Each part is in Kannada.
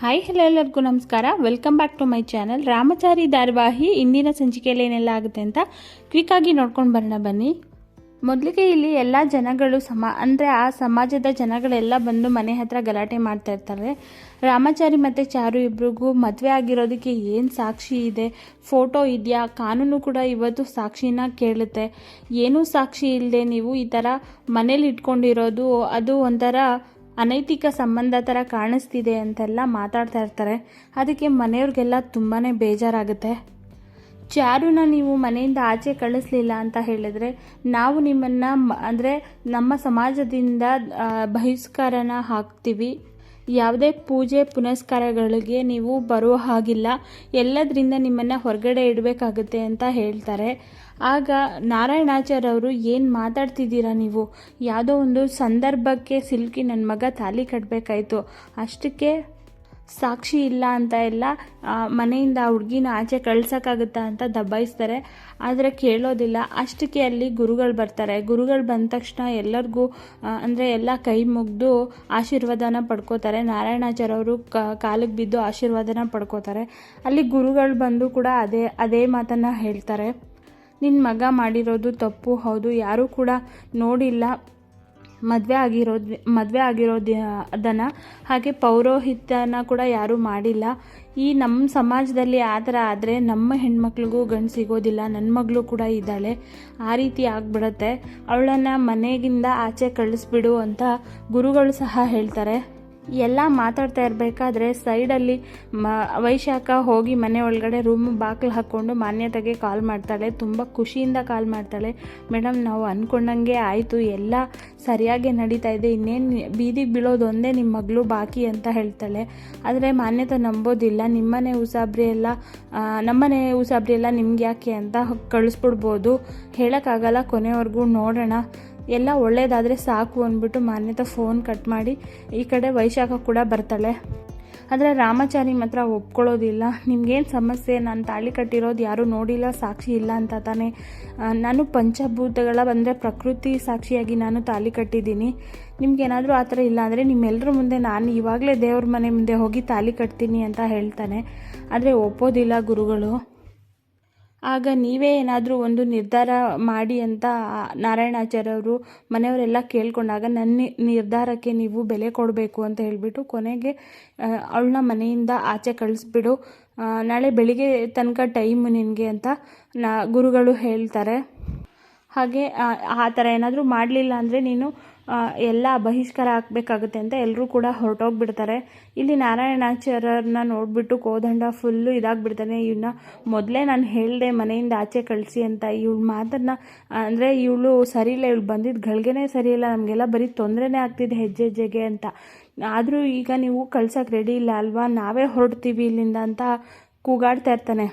ಹಾಯ್ ಹಲೋ ಎಲ್ಲರಿಗೂ ನಮಸ್ಕಾರ. Welcome back to my channel Ramachari ಧಾರಾವಾಹಿ ಇಂದಿನ ಸಂಚಿಕೆಯಲ್ಲಿ ಏನೆಲ್ಲ ಆಗುತ್ತೆ ಅಂತ ಕ್ವಿಕ್ಕಾಗಿ ನೋಡ್ಕೊಂಡು ಬರೋಣ ಬನ್ನಿ. ಮೊದಲಿಗೆ ಇಲ್ಲಿ ಎಲ್ಲ ಜನಗಳು ಸಮ, ಅಂದರೆ ಆ ಸಮಾಜದ ಜನಗಳೆಲ್ಲ ಬಂದು ಮನೆ ಹತ್ರ ಗಲಾಟೆ ಮಾಡ್ತಾ ಇರ್ತಾರೆ. ರಾಮಾಚಾರಿ ಮತ್ತು ಚಾರು ಇಬ್ರಿಗೂ ಮದುವೆ ಆಗಿರೋದಕ್ಕೆ ಏನು ಸಾಕ್ಷಿ ಇದೆ? ಫೋಟೋ ಇದೆಯಾ? ಕಾನೂನು ಕೂಡ ಇವತ್ತು ಸಾಕ್ಷಿನ ಕೇಳುತ್ತೆ. ಏನೂ ಸಾಕ್ಷಿ ಇಲ್ಲದೆ ನೀವು ಈ ಥರ ಮನೇಲಿ ಇಟ್ಕೊಂಡಿರೋದು, ಅದು ಒಂಥರ ಅನೈತಿಕ ಸಂಬಂಧ ಥರ ಕಾಣಿಸ್ತಿದೆ ಅಂತೆಲ್ಲ ಮಾತಾಡ್ತಾ ಇರ್ತಾರೆ. ಅದಕ್ಕೆ ಮನೆಯವ್ರಿಗೆಲ್ಲ ತುಂಬಾ ಬೇಜಾರಾಗುತ್ತೆ. ಚಾರುನ ನೀವು ಮನೆಯಿಂದ ಆಚೆ ಕಳಿಸ್ಲಿಲ್ಲ ಅಂತ ಹೇಳಿದ್ರೆ ನಾವು ನಿಮ್ಮನ್ನು ಅಂದರೆ ನಮ್ಮ ಸಮಾಜದಿಂದ ಬಹಿಷ್ಕಾರನ ಹಾಕ್ತೀವಿ. ಯಾವುದೇ ಪೂಜೆ ಪುನಸ್ಕಾರಗಳಿಗೆ ನೀವು ಬರುವ ಹಾಗಿಲ್ಲ. ಎಲ್ಲದರಿಂದ ನಿಮ್ಮನ್ನು ಹೊರಗಡೆ ಇಡಬೇಕಾಗುತ್ತೆ ಅಂತ ಹೇಳ್ತಾರೆ. ಆಗ ನಾರಾಯಣಾಚಾರ್ಯ ಅವರು ಏನು ಮಾತಾಡ್ತಿದ್ದೀರಾ ನೀವು? ಯಾವುದೋ ಒಂದು ಸಂದರ್ಭಕ್ಕೆ ಸಿಲುಕಿ ನನ್ನ ಮಗ ತಾಲಿ ಕಟ್ಟಬೇಕಾಯಿತು ಅಷ್ಟಕ್ಕೆ ಸಾಕ್ಷಿ ಇಲ್ಲ ಅಂತ ಎಲ್ಲ ಮನೆಯಿಂದ ಹುಡುಗಿನ ಆಚೆ ಕಳ್ಸೋಕ್ಕಾಗುತ್ತಾ ಅಂತ ದಬ್ಬಾಯಿಸ್ತಾರೆ. ಆದರೆ ಕೇಳೋದಿಲ್ಲ. ಅಷ್ಟಕ್ಕೆ ಅಲ್ಲಿ ಗುರುಗಳು ಬರ್ತಾರೆ. ಗುರುಗಳು ಬಂದ ತಕ್ಷಣ ಎಲ್ಲರಿಗೂ ಅಂದರೆ ಎಲ್ಲ ಕೈ ಮುಗಿದು ಆಶೀರ್ವಾದನ ಪಡ್ಕೋತಾರೆ. ನಾರಾಯಣಾಚಾರ್ಯ ಅವರು ಕಾಲಿಗೆ ಬಿದ್ದು ಆಶೀರ್ವಾದನ ಪಡ್ಕೋತಾರೆ. ಅಲ್ಲಿ ಗುರುಗಳು ಬಂದು ಕೂಡ ಅದೇ ಅದೇ ಮಾತನ್ನು ಹೇಳ್ತಾರೆ. ನಿನ್ನ ಮಗ ಮಾಡಿರೋದು ತಪ್ಪು, ಹೌದು. ಯಾರೂ ಕೂಡ ನೋಡಿಲ್ಲ. ಮದುವೆ ಆಗಿರೋದು ಮದುವೆ ಆಗಿರೋದು ಅದನ್ನು ಹಾಗೆ ಪೌರೋಹಿತ್ಯನ ಕೂಡ ಯಾರೂ ಮಾಡಿಲ್ಲ. ಈ ನಮ್ಮ ಸಮಾಜದಲ್ಲಿ ಆ ಥರ ಆದರೆ ನಮ್ಮ ಹೆಣ್ಮಕ್ಳಿಗೂ ಗಂಡು ಸಿಗೋದಿಲ್ಲ ನನ್ನ ಮಗಳು ಕೂಡ ಇದ್ದಾಳೆ. ಆ ರೀತಿ ಆಗ್ಬಿಡತ್ತೆ. ಅವಳನ್ನು ಮನೆಗಿಂದ ಆಚೆ ಕಳಿಸ್ಬಿಡು ಅಂತ ಗುರುಗಳು ಸಹ ಹೇಳ್ತಾರೆ. ಎಲ್ಲ ಮಾತಾಡ್ತಾ ಇರಬೇಕಾದ್ರೆ ಸೈಡಲ್ಲಿ ಮ, ವೈಶಾಖ ಹೋಗಿ ಮನೆ ಒಳಗಡೆ ರೂಮ್ ಬಾಗಿಲು ಹಾಕ್ಕೊಂಡು ಮಾನ್ಯತೆಗೆ ಕಾಲ್ ಮಾಡ್ತಾಳೆ. ತುಂಬ ಖುಷಿಯಿಂದ ಕಾಲ್ ಮಾಡ್ತಾಳೆ. ಮೇಡಮ್ ನಾವು ಅಂದ್ಕೊಂಡಂಗೆ ಆಯಿತು. ಎಲ್ಲ ಸರಿಯಾಗಿ ನಡೀತಾ ಇದೆ. ಇನ್ನೇನು ಬೀದಿಗೆ ಬೀಳೋದೊಂದೇ ನಿಮ್ಮ ಮಗಳು ಬಾಕಿ ಅಂತ ಹೇಳ್ತಾಳೆ. ಆದರೆ ಮಾನ್ಯತೆ ನಂಬೋದಿಲ್ಲ. ನಿಮ್ಮನೆ ಉಸಾಬ್ರಿ ಎಲ್ಲ ನಮ್ಮನೆ ಉಸಾಬ್ರಿ ಎಲ್ಲ ನಿಮ್ಗೆ ಯಾಕೆ ಅಂತ ಕಳಿಸ್ಬಿಡ್ಬೋದು. ಹೇಳೋಕ್ಕಾಗಲ್ಲ ಕೊನೆವರೆಗೂ. ನೋಡೋಣ. ಎಲ್ಲ ಒಳ್ಳೇದಾದರೆ ಸಾಕು ಅಂದ್ಬಿಟ್ಟು ಮಾನ್ಯತೆ ಫೋನ್ ಕಟ್ ಮಾಡಿ ಈ ಕಡೆ ವೈಶಾಖ ಕೂಡ ಬರ್ತಾಳೆ. ಆದರೆ ರಾಮಾಚಾರಿ ಮಾತ್ರ ಒಪ್ಕೊಳ್ಳೋದಿಲ್ಲ. ನಿಮ್ಗೇನು ಸಮಸ್ಯೆ? ನಾನು ತಾಳಿ ಕಟ್ಟಿರೋದು ಯಾರೂ ನೋಡಿಲ್ಲ, ಸಾಕ್ಷಿ ಇಲ್ಲ ಅಂತ ತಾನೇ. ನಾನು ಪಂಚಭೂತಗಳ ಬಂದರೆ ಪ್ರಕೃತಿ ಸಾಕ್ಷಿಯಾಗಿ ನಾನು ತಾಳಿ ಕಟ್ಟಿದ್ದೀನಿ. ನಿಮ್ಗೇನಾದರೂ ಆ ಥರ ಇಲ್ಲ ಅಂದರೆ ನಿಮ್ಮೆಲ್ಲರ ಮುಂದೆ ನಾನು ಇವಾಗಲೇ ದೇವ್ರ ಮನೆ ಮುಂದೆ ಹೋಗಿ ತಾಳಿ ಕಟ್ತೀನಿ ಅಂತ ಹೇಳ್ತಾನೆ. ಆದರೆ ಒಪ್ಪೋದಿಲ್ಲ ಗುರುಗಳು. ಆಗ ನೀವೇ ಏನಾದರೂ ಒಂದು ನಿರ್ಧಾರ ಮಾಡಿ ಅಂತ ನಾರಾಯಣಾಚಾರ್ಯವರು ಮನೆಯವರೆಲ್ಲ ಕೇಳ್ಕೊಂಡಾಗ ನನ್ನ, ನಿರ್ಧಾರಕ್ಕೆ ನೀವು ಬೆಲೆ ಕೊಡಬೇಕು ಅಂತ ಹೇಳಿಬಿಟ್ಟು ಕೊನೆಗೆ ಅವಳನ್ನ ಮನೆಯಿಂದ ಆಚೆ ಕಳಿಸ್ಬಿಡು. ನಾಳೆ ಬೆಳಿಗ್ಗೆ ತನಕ ಟೈಮು ನಿನಗೆ ಅಂತ ನಾ, ಗುರುಗಳು ಹೇಳ್ತಾರೆ. ಹಾಗೆ ಆ ಥರ ಏನಾದರೂ ಮಾಡಲಿಲ್ಲ ಅಂದರೆ ನೀನು ಎಲ್ಲ ಬಹಿಷ್ಕಾರ ಹಾಕಬೇಕಾಗುತ್ತೆ ಅಂತ ಎಲ್ಲರೂ ಕೂಡ ಹೊರಟೋಗ್ಬಿಡ್ತಾರೆ. ಇಲ್ಲಿ ನಾರಾಯಣಾಚಾರ್ಯರನ್ನ ನೋಡಿಬಿಟ್ಟು ಕೋದಂಡ ಫುಲ್ಲು ಇದಾಗ್ಬಿಡ್ತಾನೆ. ಇವನ್ನ ಮೊದಲೇ ನಾನು ಹೇಳಿದೆ ಮನೆಯಿಂದ ಆಚೆ ಕಳಿಸಿ ಅಂತ. ಇವಳ ಮಾತನ್ನು, ಅಂದರೆ ಇವಳು ಸರಿ ಇಲ್ಲ ಇವಳು ಬಂದಿದ್ದು ಗಳಿಗೆನೇ ಸರಿಯಿಲ್ಲ, ನಮಗೆಲ್ಲ ಬರೀ ತೊಂದರೆನೇ ಆಗ್ತಿದೆ ಹೆಜ್ಜೆ ಹೆಜ್ಜೆಗೆ ಅಂತ. ಆದರೂ ಈಗ ನೀವು ಕಳ್ಸೋಕೆ ರೆಡಿ ಇಲ್ಲ ಅಲ್ವಾ? ನಾವೇ ಹೊರಡ್ತೀವಿ ಇಲ್ಲಿಂದ ಅಂತ ಕೂಗಾಡ್ತಾ ಇರ್ತಾನೆ.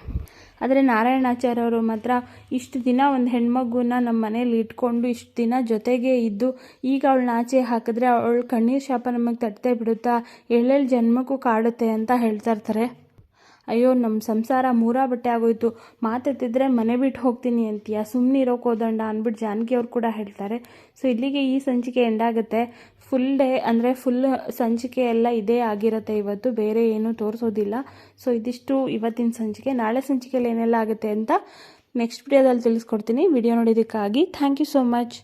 ಆದರೆ ನಾರಾಯಣಾಚಾರ್ಯ ಅವರು ಮಾತ್ರ ಇಷ್ಟು ದಿನ ಒಂದು ಹೆಣ್ಮಗುನ ನಮ್ಮ ಮನೇಲಿ ಇಟ್ಕೊಂಡು ಇಷ್ಟು ದಿನ ಜೊತೆಗೆ ಇದ್ದು ಈಗ ಅವಳನ್ನ ಆಚೆ ಹಾಕಿದ್ರೆ ಅವಳ ಕಣ್ಣೀರು ಶಾಪ ನಮಗೆ ತಟ್ಟದೆ ಬಿಡುತ್ತಾ? ಎಳ್ಳೆಳ್ಳು ಜನ್ಮಕ್ಕೂ ಕಾಡುತ್ತೆ ಅಂತ ಹೇಳ್ತಾ ಇರ್ತಾರೆ. ಅಯ್ಯೋ ನಮ್ಮ ಸಂಸಾರ ಮೂರಾ ಬಟ್ಟೆ ಆಗೋಯ್ತು. ಮಾತೆತ್ತಿದ್ರೆ ಮನೆ ಬಿಟ್ಟು ಹೋಗ್ತೀನಿ ಅಂತೀಯ? ಸುಮ್ಮನೆ ಇರೋಕೆ ಹೋದಂಡ ಅಂದ್ಬಿಟ್ಟು ಜಾನಕಿ ಅವ್ರು ಕೂಡ ಹೇಳ್ತಾರೆ. ಸೊ ಇಲ್ಲಿಗೆ ಈ ಸಂಚಿಕೆ ಎಂಡ್ ಆಗುತ್ತೆ. ಫುಲ್ ಡೇ ಅಂದರೆ ಫುಲ್ ಸಂಚಿಕೆ ಎಲ್ಲ ಇದೇ ಆಗಿರುತ್ತೆ ಇವತ್ತು, ಬೇರೆ ಏನೂ ತೋರಿಸೋದಿಲ್ಲ. ಸೊ ಇದಿಷ್ಟು ಇವತ್ತಿನ ಸಂಚಿಕೆ. ನಾಳೆ ಸಂಚಿಕೆಯಲ್ಲಿ ಏನೆಲ್ಲ ಆಗುತ್ತೆ ಅಂತ ನೆಕ್ಸ್ಟ್ ವಿಡಿಯೋದಲ್ಲಿ ತಿಳಿಸ್ಕೊಡ್ತೀನಿ. ವಿಡಿಯೋ ನೋಡಿದ್ದಕ್ಕಾಗಿ ಥ್ಯಾಂಕ್ ಯು ಸೋ ಮಚ್